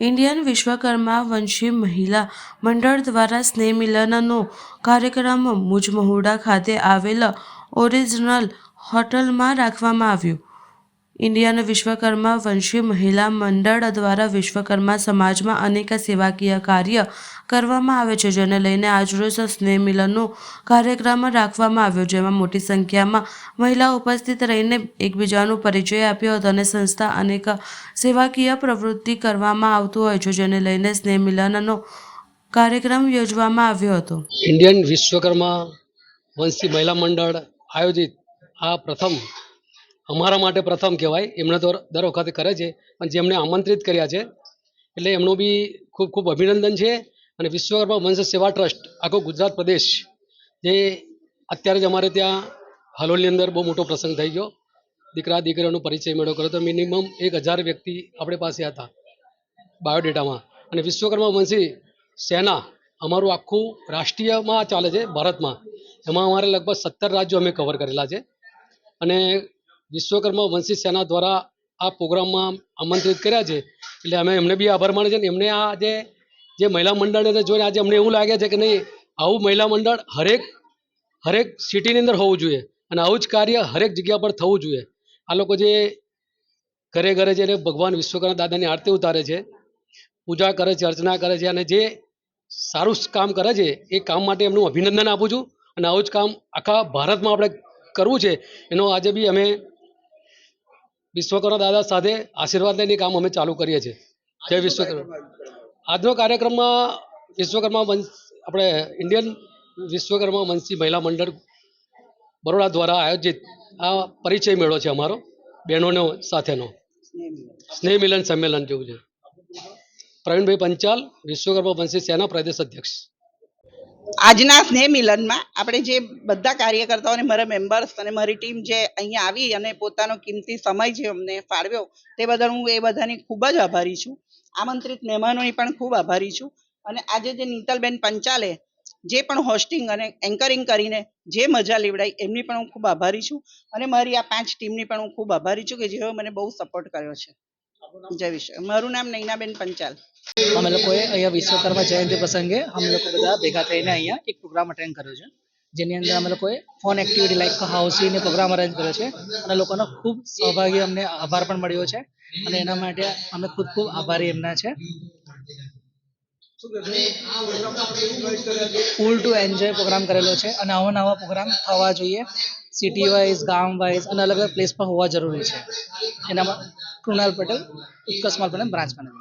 Indian Vishwakarma વંશી મહિલા મંડળ દ્વારા સ્નેહ મિલનનો કાર્યક્રમ મુજમહુડા ખાતે આવેલ ઓરિજિનલ હોટલમાં રાખવામાં આવ્યો. ઇન્ડિયન વિશ્વકર્મા વંશી મહિલા મંડળ દ્વારા વિશ્વકર્મા સમાજમાં અનેક સેવાકીય કાર્ય કરવામાં આવે છે, જેને લઈને આજરોજ સ્નેહ મિલનનો કાર્યક્રમ રાખવામાં આવ્યો, જેમાં મોટી સંખ્યામાં મહિલાઓ ઉપસ્થિત રહીને એકબીજાનો પરિચય આપ્યો હતો અને સંસ્થા અનેક સેવાકીય પ્રવૃત્તિ કરવામાં આવતું હોય છે, જેને લઈને સ્નેહ મિલનનો કાર્યક્રમ યોજવામાં આવ્યો હતો. ઇન્ડિયન વિશ્વકર્મા વંશી મહિલા મંડળ આયોજિત આ પ્રથમ અમારા માટે પ્રથમ કહેવાય. એમણે તો દર વખતે કરે છે. પણ જેમણે આમંત્રિત કર્યા છે, એટલે એમનું બી ખૂબ ખૂબ અભિનંદન છે. અને વિશ્વકર્મા વંશ સેવા ટ્રસ્ટ, આખો ગુજરાત પ્રદેશ, જે અત્યારે જ અમારે ત્યાં હાલોલની અંદર બહુ મોટો પ્રસંગ થઈ ગયો. દીકરા, દીકરીઓનો પરિચય મેળો કર્યો તો મિનિમમ એક હજાર વ્યક્તિ આપણી પાસે હતા બાયોડેટામાં. અને વિશ્વકર્મા વંશી સેના અમારું આખું રાષ્ટ્રીયમાં ચાલે છે, ભારતમાં. એમાં અમારે લગભગ સત્તર રાજ્યો અમે કવર કરેલા છે. અને વિશ્વકર્મા વંશી સેના દ્વારા આ પ્રોગ્રામમાં આમંત્રિત કર્યા છે. એટલે અમે એમને બી આભાર માને છે ને એમને આ જે જે મહિલા મંડળને જોઈને આજે અમને એવું લાગે છે કે નહીં, આવું મહિલા મંડળ હરેક હરેક સિટીની અંદર હોવું જોઈએ અને આવું જ કાર્ય હરેક જગ્યા પર થવું જોઈએ. આ લોકો જે ઘરે ઘરે જઈને ભગવાન વિશ્વકર્મા દાદાની આરતી ઉતારે છે, પૂજા કરે છે, અર્ચના કરે છે અને જે સારું કામ કરે છે, એ કામ માટે એમનું અભિનંદન આપું છું અને આવું જ કામ આખા ભારતમાં આપણે કરવું છે. એનો આજે બી અમે વિશ્વકર્મા દાદા સાથે આશીર્વાદ લઈને કામ અમે ચાલુ કરીએ છીએ. જય વિશ્વકર્મા. આજનો કાર્યક્રમમાં વિશ્વકર્મા વંશ આપણે ઇન્ડિયન વિશ્વકર્મા વંશી મહિલા મંડળ બરોડા દ્વારા આયોજિત આ પરિચય મેળો છે અમારો બહેનોનો સાથેનો. સ્નેહ મિલન સંમેલન જેવું છે. પ્રવીણભાઈ પંચાલ વિશ્વકર્મા વંશી સેના પ્રદેશ અધ્યક્ષ. આજના સ્નેહ મિલનમાં આપણે જે બધા કાર્યકર્તાઓ અને મારા મેમ્બર્સ અને મારી ટીમ જે અહીંયા આવી અને પોતાનો કિંમતી સમય જે અમને ફાળવ્યો, તે બદલ હું એ બધાની ખૂબ જ આભારી છું. આમંત્રિત મહેમાનોની પણ ખૂબ આભારી છું. અને આજે જે નીતલબેન પંચાલે જે પણ હોસ્ટિંગ અને એન્કરિંગ કરીને જે મજા લેવડાઈ, એમની પણ હું ખૂબ આભારી છું. અને મારી આ પાંચ ટીમની પણ હું ખૂબ આભારી છું કે જેઓ મને બહુ સપોર્ટ કર્યો છે. મારું નામ નૈનાબેન પંચાલ. અમે લોકોએ અહીંયા વિશ્વકર્મા જયંતિ પ્રસંગે અમે લોકો બધા ભેગા થઈને અહીંયા એક પ્રોગ્રામ અટેન્ડ કર્યો છે. જેની અંદર અમે લોકોએ ફોન એક્ટિવિટી લાઈક હાઉસીને પ્રોગ્રામ અરેન્જ કર્યો છે. અને લોકોનો ખૂબ સહભાગી અમને આભાર પણ મળ્યો છે. અને એના માટે અમે ખુદ ખૂબ આભારી એમના છે. ફૂલ ટુ એન્જોય પ્રોગ્રામ કરેલો છે. અને આવા નવા પ્રોગ્રામ થવા જોઈએ. સિટી વાઇઝ ગામ વાઇઝ અને અલગ અલગ પ્લેસ પર હોવા જરૂરી છે. એનામાં કૃણાલ પટેલ ઉત્કર્ષ માલ પટેલ, બ્રાન્ચ મેનેજર.